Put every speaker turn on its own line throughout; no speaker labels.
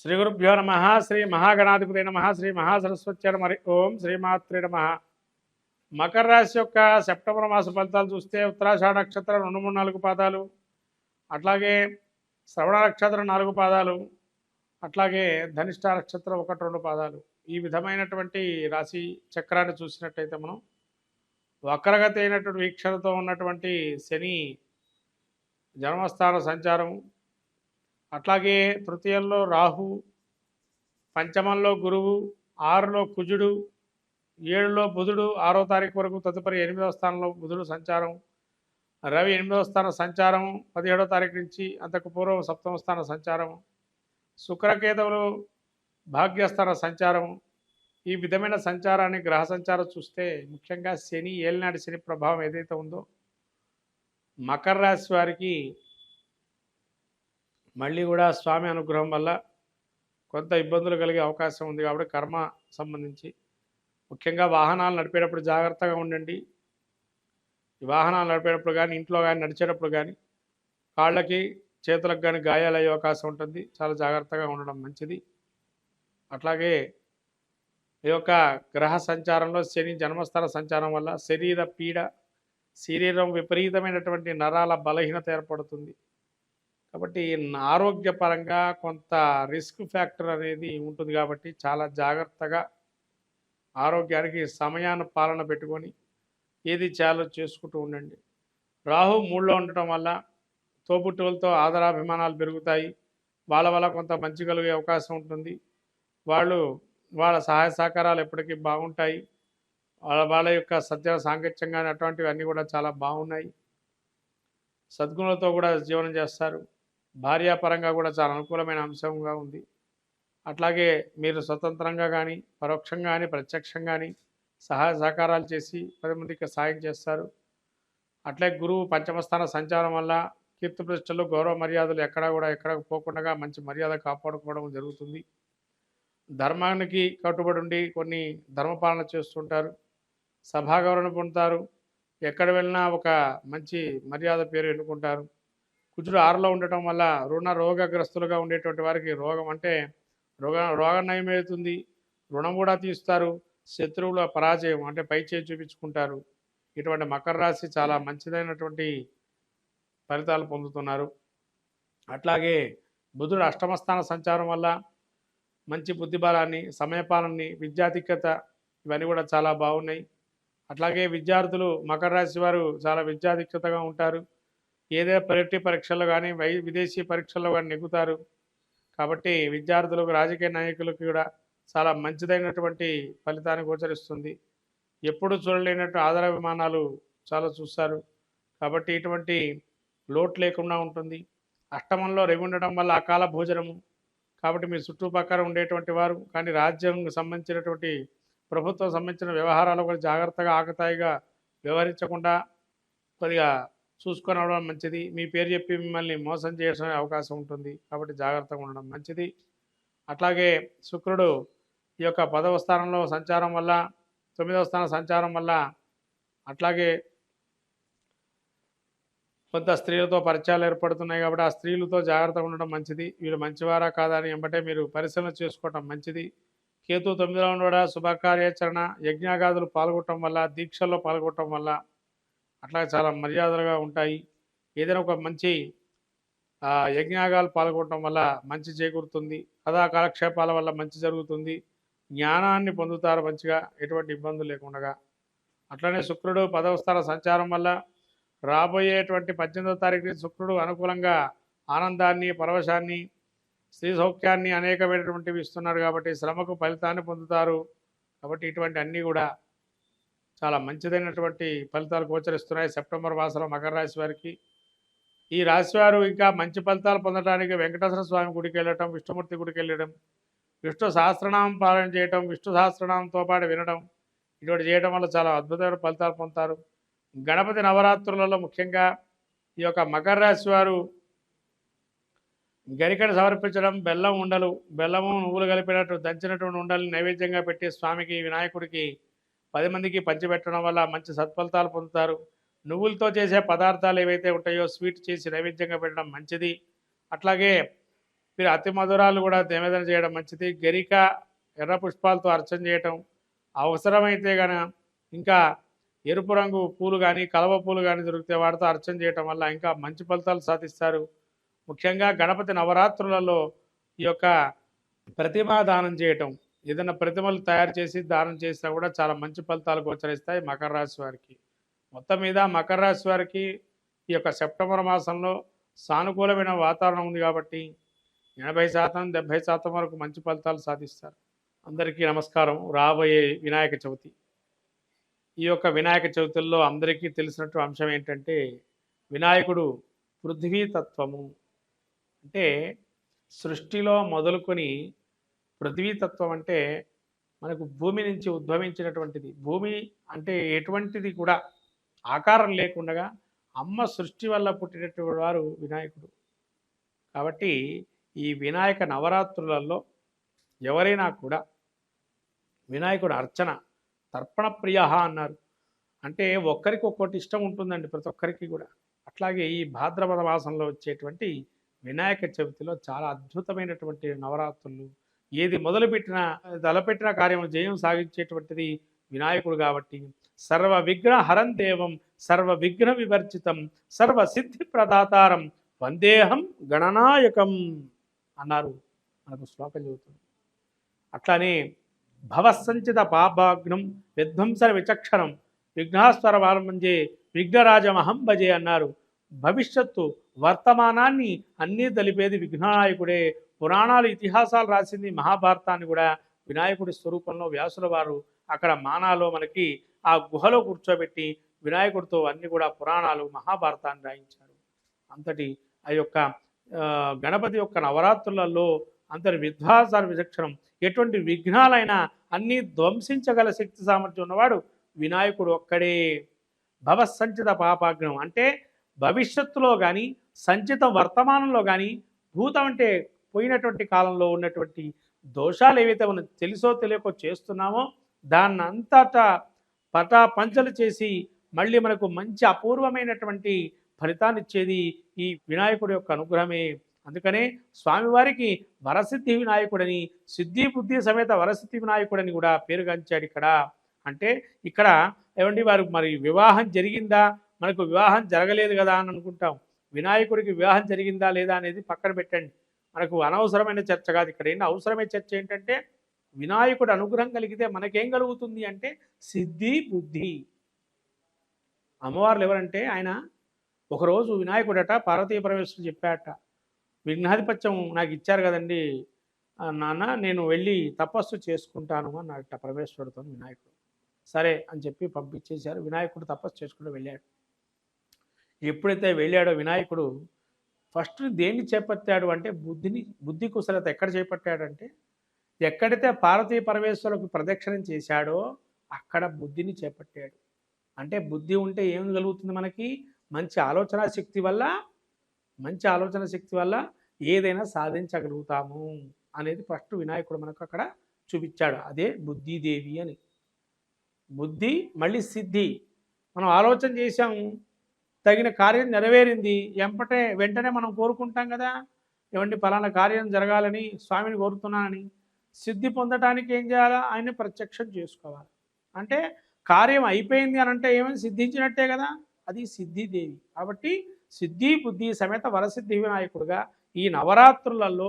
శ్రీ గురుభ్యో నమ శ్రీ మహాగణాధిపతి నమ శ్రీ మహాసరస్వతి నమ ఓం శ్రీమాత్రి నమ. మకర రాశి యొక్క సెప్టెంబర్ మాస ఫలితాలు చూస్తే ఉత్తరాషాఢ నక్షత్రం రెండు మూడు నాలుగు పాదాలు. అట్లాగే శ్రవణ నక్షత్రం నాలుగు పాదాలు. అట్లాగే ధనిష్ట నక్షత్రం ఒకటి రెండు పాదాలు. ఈ విధమైనటువంటి రాశి చక్రాన్ని చూసినట్టయితే మనం వక్రగతి అయినటువంటి వీక్షణతో ఉన్నటువంటి శని జన్మస్థాన సంచారం అట్లాగే తృతీయంలో రాహు పంచమంలో గురువు ఆరులో కుజుడు ఏడులో బుధుడు ఆరో తారీఖు వరకు తదుపరి ఎనిమిదవ స్థానంలో బుధుడు సంచారం రవి ఎనిమిదవ స్థాన సంచారం పదిహేడవ తారీఖు నుంచి అంతకు పూర్వం సప్తమ స్థాన సంచారం శుక్రకేతవులు భాగ్యస్థాన సంచారం. ఈ విధమైన సంచారాన్ని గ్రహ సంచారం చూస్తే ముఖ్యంగా శని ఏలినాటి శని ప్రభావం ఏదైతే ఉందో మకర రాశి వారికి మళ్ళీ కూడా స్వామి అనుగ్రహం వల్ల కొంత ఇబ్బందులు కలిగే అవకాశం ఉంది కాబట్టి కర్మ సంబంధించి. ముఖ్యంగా వాహనాలు నడిపేటప్పుడు జాగ్రత్తగా ఉండండి. ఈ వాహనాలు నడిపేటప్పుడు కానీ ఇంట్లో కానీ నడిచేటప్పుడు కానీ కాళ్ళకి చేతులకు కానీ గాయాలయ్యే అవకాశం ఉంటుంది. చాలా జాగ్రత్తగా ఉండడం మంచిది. అట్లాగే ఈ యొక్క గ్రహ సంచారంలో శని జన్మస్థల సంచారం వల్ల శరీర పీడ శరీరం విపరీతమైనటువంటి నరాల బలహీనత ఏర్పడుతుంది. కాబట్టి ఆరోగ్యపరంగా కొంత రిస్క్ ఫ్యాక్టర్ అనేది ఉంటుంది కాబట్టి చాలా జాగ్రత్తగా ఆరోగ్యానికి సమయాన్ని పాలన పెట్టుకొని ఏది చేయాలో చేసుకుంటూ ఉండండి. రాహు మూడులో ఉండటం వల్ల తోబుట్టువులతో ఆదరాభిమానాలు పెరుగుతాయి. వాళ్ళ వల్ల కొంత మంచి కలిగే అవకాశం ఉంటుంది. వాళ్ళు వాళ్ళ సహాయ సహకారాలు ఎప్పటికీ బాగుంటాయి. వాళ్ళ వాళ్ళ యొక్క సత్య సాంగత్యం కానీ అటువంటివి అన్నీ కూడా చాలా బాగున్నాయి. సద్గుణులతో కూడా జీవనం చేస్తారు. భార్యాపరంగా కూడా చాలా అనుకూలమైన అంశంగా ఉంది. అట్లాగే మీరు స్వతంత్రంగా కానీ పరోక్షంగా కానీ ప్రత్యక్షంగా కానీ సహాయ సహకారాలు చేసి పది మందికి సాయం చేస్తారు. అట్లే గురువు పంచమస్థాన సంచారం వల్ల కీర్తి ప్రతిష్టలు గౌరవ మర్యాదలు ఎక్కడా కూడా ఎక్కడ పోకుండా మంచి మర్యాద కాపాడుకోవడం జరుగుతుంది. ధర్మానికి కట్టుబడి ఉండి కొన్ని ధర్మపాలన చేస్తుంటారు. సభాగౌరవం పొందుతారు. ఎక్కడ వెళ్ళినా ఒక మంచి మర్యాద పేరు ఎన్నుకుంటారు. కుజుడు ఆరులో ఉండటం వల్ల రుణ రోగగ్రస్తులుగా ఉండేటువంటి వారికి రోగం అంటే రోగ రోగం నయమవుతుంది రుణం కూడా తీస్తారు. శత్రువుల పరాజయం అంటే పై చేయి చూపించుకుంటారు. ఇటువంటి మకర రాశి చాలా మంచిదైనటువంటి ఫలితాలు పొందుతున్నారు. అట్లాగే బుధుడు అష్టమస్థాన సంచారం వల్ల మంచి బుద్ధిబలాన్ని సమయపాలనని విద్యాధిక్యత ఇవన్నీ కూడా చాలా బాగున్నాయి. అట్లాగే విద్యార్థులు మకర రాశి వారు చాలా విద్యాధిక్యతగా ఉంటారు. ఏదైనా పరీక్ష పరీక్షల్లో కానీ వై విదేశీ పరీక్షల్లో కానీ నెగ్గుతారు. కాబట్టి విద్యార్థులకు రాజకీయ నాయకులకు కూడా చాలా మంచిదైనటువంటి ఫలితాన్ని గోచరిస్తుంది. ఎప్పుడు చూడలేనట్టు ఆధారాభిమానాలు చాలా చూస్తారు. కాబట్టి ఇటువంటి లోటు లేకుండా ఉంటుంది. అష్టమంలో రవి ఉండడం వల్ల అకాల భోజనము. కాబట్టి మీ చుట్టుపక్కల ఉండేటువంటి వారు కానీ రాజ్యంకు సంబంధించినటువంటి ప్రభుత్వం సంబంధించిన వ్యవహారాలు కూడా జాగ్రత్తగా ఆకతాయిగా వ్యవహరించకుండా కొద్దిగా చూసుకొని అవడం మంచిది. మీ పేరు చెప్పి మిమ్మల్ని మోసం చేసే అవకాశం ఉంటుంది. కాబట్టి జాగ్రత్తగా ఉండడం మంచిది. అట్లాగే శుక్రుడు ఈ యొక్క పదవ స్థానంలో సంచారం వల్ల తొమ్మిదవ స్థానం సంచారం వల్ల అట్లాగే కొంత స్త్రీలతో పరిచయాలు ఏర్పడుతున్నాయి కాబట్టి ఆ స్త్రీలతో జాగ్రత్తగా ఉండడం మంచిది. వీళ్ళు మంచివారా కాదా అని వెంబటే మీరు పరిశీలన చేసుకోవటం మంచిది. కేతు తొమ్మిదిలో ఉండడం శుభకార్యాచరణ యజ్ఞాగాదులు పాల్గొనటం వల్ల దీక్షల్లో పాల్గొనటం వల్ల అట్లాగే చాలా మర్యాదలుగా ఉంటాయి. ఏదైనా ఒక మంచి యజ్ఞాగాలు పాల్గొనడం వల్ల మంచి చేకూరుతుంది. కథా కాలక్షేపాల వల్ల మంచి జరుగుతుంది. జ్ఞానాన్ని పొందుతారు మంచిగా ఎటువంటి ఇబ్బందులు లేకుండా అట్లనే శుక్రుడు పదవ స్థాన సంచారం వల్ల రాబోయేటువంటి పద్దెనిమిదో తారీఖు శుక్రుడు అనుకూలంగా ఆనందాన్ని పరవశాన్ని స్త్రీ సౌఖ్యాన్ని అనేకమైనటువంటివి ఇస్తున్నారు కాబట్టి శ్రమకు ఫలితాన్ని పొందుతారు. కాబట్టి ఇటువంటి అన్నీ కూడా చాలా మంచిదైనటువంటి ఫలితాలు గోచరిస్తున్నాయి. సెప్టెంబర్ మాసంలో మకర రాశి వారికి. ఈ రాశివారు ఇంకా మంచి ఫలితాలు పొందడానికి వెంకటేశ్వర స్వామి గుడికి వెళ్ళటం విష్ణుమూర్తి గుడికి వెళ్ళడం విష్ణు సహస్రనామం పాలన చేయటం విష్ణు సహస్రనామంతో పాటు వినడం ఇటువంటి చేయడం వల్ల చాలా అద్భుతమైన ఫలితాలు పొందుతారు. గణపతి నవరాత్రులలో ముఖ్యంగా ఈ యొక్క మకర రాశి వారు గరికను సమర్పించడం బెల్లం ఉండలు బెల్లము నువ్వులు కలిపినట్టు దంచినటువంటి ఉండలు నైవేద్యంగా పెట్టి స్వామికి వినాయకుడికి పది మందికి పంచిపెట్టడం వల్ల మంచి సత్ఫలితాలు పొందుతారు. నువ్వులతో చేసే పదార్థాలు ఏవైతే ఉంటాయో స్వీట్ చేసి నైవేద్యంగా పెట్టడం మంచిది. అట్లాగే మీరు అతి మధురాలు కూడా నివేదన చేయడం మంచిది. గరిక ఎర్ర పుష్పాలతో అర్చన చేయటం అవసరమైతే గన ఇంకా ఎరుపు రంగు పూలు కానీ కలవ పూలు కానీ దొరికితే వాటితో అర్చన చేయటం వల్ల ఇంకా మంచి ఫలితాలు సాధిస్తారు. ముఖ్యంగా గణపతి నవరాత్రులలో ఈ యొక్క ప్రతిమా దానం చేయటం ఏదైనా ప్రతిమలు తయారు చేసి దానం చేసినా కూడా చాలా మంచి ఫలితాలు గోచరిస్తాయి మకర రాశి వారికి. మొత్తం మీద మకర రాశి వారికి ఈ యొక్క సెప్టెంబర్ మాసంలో సానుకూలమైన వాతావరణం ఉంది కాబట్టి ఎనభై శాతం డెబ్భై శాతం వరకు మంచి ఫలితాలు సాధిస్తారు. అందరికీ నమస్కారం. రాబోయే వినాయక చవితి. ఈ యొక్క వినాయక చవితుల్లో అందరికీ తెలిసినట్టు అంశం ఏంటంటే వినాయకుడు పృథ్వీ తత్వము అంటే సృష్టిలో మొదలుకొని పృథ్వీతత్వం అంటే మనకు భూమి నుంచి ఉద్భవించినటువంటిది. భూమి అంటే ఎటువంటిది కూడా ఆకారం లేకుండా అమ్మ సృష్టి వల్ల పుట్టినటువంటి వారు వినాయకుడు. కాబట్టి ఈ వినాయక నవరాత్రులలో ఎవరైనా కూడా వినాయకుడు అర్చన తర్పణ ప్రియ అన్నారు. అంటే ఒక్కరికి ఒక్కటి ఇష్టం ఉంటుందండి ప్రతి ఒక్కరికి కూడా. అట్లాగే ఈ భాద్రపద మాసంలో వచ్చేటువంటి వినాయక చవితిలో చాలా అద్భుతమైనటువంటి నవరాత్రులు ఏది మొదలుపెట్టినా తలపెట్టిన కార్యం జయం సాగించేటువంటిది వినాయకుడు కాబట్టి. సర్వ విఘ్న దేవం సర్వ విఘ్న వివర్జితం సర్వ సిద్ధి ప్రదాతారం వందేహం గణనాయకం అన్నారు. మనకు శ్లోకం చెబుతుంది. అట్లానే భవసంచిత పాపాగ్నం విధ్వంసర విచక్షణం విఘ్నాస్వర వారంభంజే విఘ్నరాజమహం భజే అన్నారు. భవిష్యత్తు వర్తమానాన్ని అన్నీ తెలిపేది విఘ్ననాయకుడే పురాణాలు ఇతిహాసాలు రాసింది మహాభారతాన్ని కూడా వినాయకుడి స్వరూపంలో వ్యాసుల వారు అక్కడ మానాలో మనకి ఆ గుహలో కూర్చోబెట్టి వినాయకుడితో అన్ని కూడా పురాణాలు మహాభారతాన్ని రాయించారు. అంతటి ఆ యొక్క గణపతి యొక్క నవరాత్రులలో అంతటి విధ్వాసాల విచక్షణం ఎటువంటి విఘ్నాలైనా అన్నీ ధ్వంసించగల శక్తి సామర్థ్యం ఉన్నవాడు వినాయకుడు ఒక్కడే. భవసంచిత పాపాగ్నం అంటే భవిష్యత్తులో కానీ సంచిత వర్తమానంలో కానీ భూతం అంటే పోయినటువంటి కాలంలో ఉన్నటువంటి దోషాలు ఏవైతే మనం తెలుసో తెలియకో చేస్తున్నామో దాన్ని అంతటా పటా పంచలు చేసి మళ్ళీ మనకు మంచి అపూర్వమైనటువంటి ఫలితాన్ని ఇచ్చేది ఈ వినాయకుడి యొక్క అనుగ్రహమే. అందుకనే స్వామివారికి వరసిద్ధి వినాయకుడని సిద్ధి బుద్ధి సమేత వరసిద్ధి వినాయకుడని కూడా పేరుగాంచాడు ఇక్కడ. అంటే ఇక్కడ ఏమండి వారు మరి వివాహం జరిగిందా? మనకు వివాహం జరగలేదు కదా అని అనుకుంటాం. వినాయకుడికి వివాహం జరిగిందా లేదా అనేది పక్కన పెట్టండి. మనకు అనవసరమైన చర్చ కాదు. ఇక్కడ ఏంటి? అవసరమైన చర్చ ఏంటంటే వినాయకుడు అనుగ్రహం కలిగితే మనకేం కలుగుతుంది అంటే సిద్ధి బుద్ధి. అమ్మవార్లు ఎవరంటే ఆయన ఒకరోజు వినాయకుడట పార్వతీ పరమేశ్వరుడు చెప్పాట విఘ్నాధిపత్యం నాకు ఇచ్చారు కదండి నాన్న నేను వెళ్ళి తపస్సు చేసుకుంటాను అన్నట పరమేశ్వరుడితో వినాయకుడు. సరే అని చెప్పి పంపించేశారు. వినాయకుడు తపస్సు చేసుకుంటూ వెళ్ళాడు. ఎప్పుడైతే వెళ్ళాడో వినాయకుడు ఫస్ట్ దేన్ని చేపట్టాడు అంటే బుద్ధిని బుద్ధి కుశలత ఎక్కడ చేపట్టాడంటే ఎక్కడైతే పార్వతీ పరమేశ్వరులకు ప్రదక్షిణం చేశాడో అక్కడ బుద్ధిని చేపట్టాడు. అంటే బుద్ధి ఉంటే ఏం కలుగుతుంది మనకి? మంచి ఆలోచన శక్తి వల్ల మంచి ఆలోచన శక్తి వల్ల ఏదైనా సాధించగలుగుతాము అనేది ఫస్ట్ వినాయకుడు మనకు అక్కడ చూపించాడు. అదే బుద్ధిదేవి అని. బుద్ధి మళ్ళీ సిద్ధి. మనం ఆలోచన చేశాము. తగిన కార్యం నెరవేరింది. ఎంపటే వెంటనే మనం కోరుకుంటాం కదా. ఏమండి ఫలానా కార్యం జరగాలని స్వామిని కోరుతున్నానని. సిద్ధి పొందటానికి ఏం చేయాలా? ఆయన్ని ప్రత్యక్షం చేసుకోవాలి. అంటే కార్యం అయిపోయింది అని అంటే ఏమైనా సిద్ధించినట్టే కదా. అది సిద్ధిదేవి. కాబట్టి సిద్ధి బుద్ధి సమేత వరసిద్ధి వినాయకుడుగా ఈ నవరాత్రులలో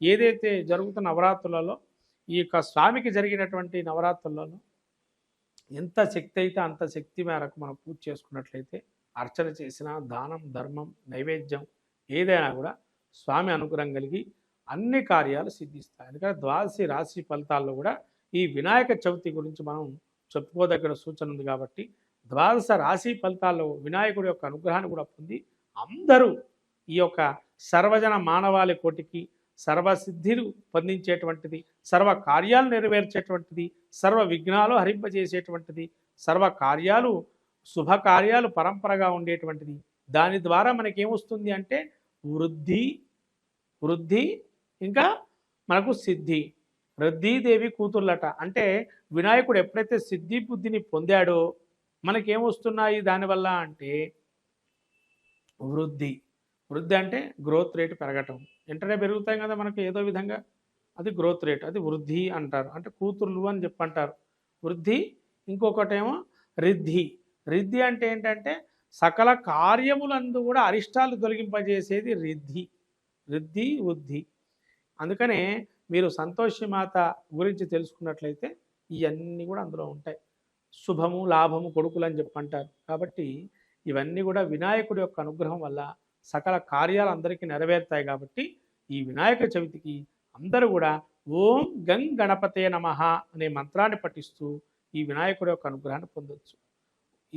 ఏదైతే జరుగుతున్న నవరాత్రులలో ఈ యొక్క స్వామికి జరిగినటువంటి నవరాత్రులలో ఎంత శక్తి అయితే అంత శక్తి మేరకు మనం పూజ చేసుకున్నట్లయితే అర్చన చేసిన దానం ధర్మం నైవేద్యం ఏదైనా కూడా స్వామి అనుగ్రహం కలిగి అన్ని కార్యాలు సిద్ధిస్తాయి. ఎందుకంటే ద్వాదశి రాశి ఫలితాల్లో కూడా ఈ వినాయక చవితి గురించి మనం చెప్పుకోదగిన సూచన ఉంది కాబట్టి ద్వాదశ రాశి ఫలితాల్లో వినాయకుడి యొక్క అనుగ్రహాన్ని కూడా పొంది అందరూ ఈ యొక్క సర్వజన మానవాళి కోటికి సర్వసిద్ధిలు పొందించేటువంటిది సర్వ కార్యాలు నెరవేర్చేటువంటిది సర్వ విఘ్నాలు హరింపజేసేటువంటిది సర్వ కార్యాలు శుభకార్యాలు పరంపరగా ఉండేటువంటిది. దాని ద్వారా మనకేమొస్తుంది అంటే వృద్ధి వృద్ధి ఇంకా మనకు సిద్ధి. రద్దీదేవి కూతుర్లట. అంటే వినాయకుడు ఎప్పుడైతే సిద్ధి బుద్ధిని పొందాడో మనకేమొస్తున్నాయి? దానివల్ల అంటే వృద్ధి. వృద్ధి అంటే గ్రోత్ రేట్ పెరగటం. వెంటనే పెరుగుతాయి కదా మనకు ఏదో విధంగా. అది గ్రోత్ రేట్. అది వృద్ధి అంటారు. అంటే కూతుర్లు అని చెప్పంటారు. వృద్ధి ఇంకొకటేమో రిద్ధి. రిద్ధి అంటే ఏంటంటే సకల కార్యములందు కూడా అరిష్టాలు తొలగింపజేసేది రిద్ధి రిద్ధి వృద్ధి అందుకనే మీరు సంతోషి మాత గురించి తెలుసుకున్నట్లయితే ఇవన్నీ కూడా అందులో ఉంటాయి. శుభము లాభము కొడుకులు అని చెప్పంటారు. కాబట్టి ఇవన్నీ కూడా వినాయకుడి యొక్క అనుగ్రహం వల్ల సకల కార్యాలు అందరికీ నెరవేరుతాయి కాబట్టి ఈ వినాయక చవితికి అందరూ కూడా ఓం గం గణపతే నమః అనే మంత్రాన్ని పఠిస్తూ ఈ వినాయకుడి యొక్క అనుగ్రహాన్ని పొందొచ్చు.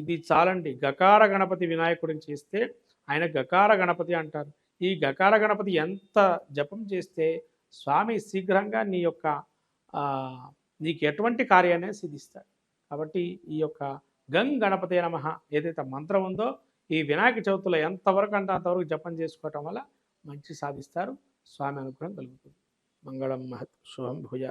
ఇది చాలండి. గకార గణపతి వినాయకుడిని చేస్తే ఆయన గకార గణపతి అంటారు. ఈ గకార గణపతి ఎంత జపం చేస్తే స్వామి శీఘ్రంగా నీ యొక్క నీకు ఎటువంటి కార్యాన్ని సిద్ధిస్తాడు. కాబట్టి ఈ యొక్క గం గణపతి నమ ఏదైతే మంత్రం ఉందో ఈ వినాయక చవితిలో ఎంతవరకు అంటే అంతవరకు జపం చేసుకోవటం వల్ల మంచి సాధిస్తారు. స్వామి అనుగ్రహం కలుగుతుంది. మంగళం మహత్ శుభం భుజ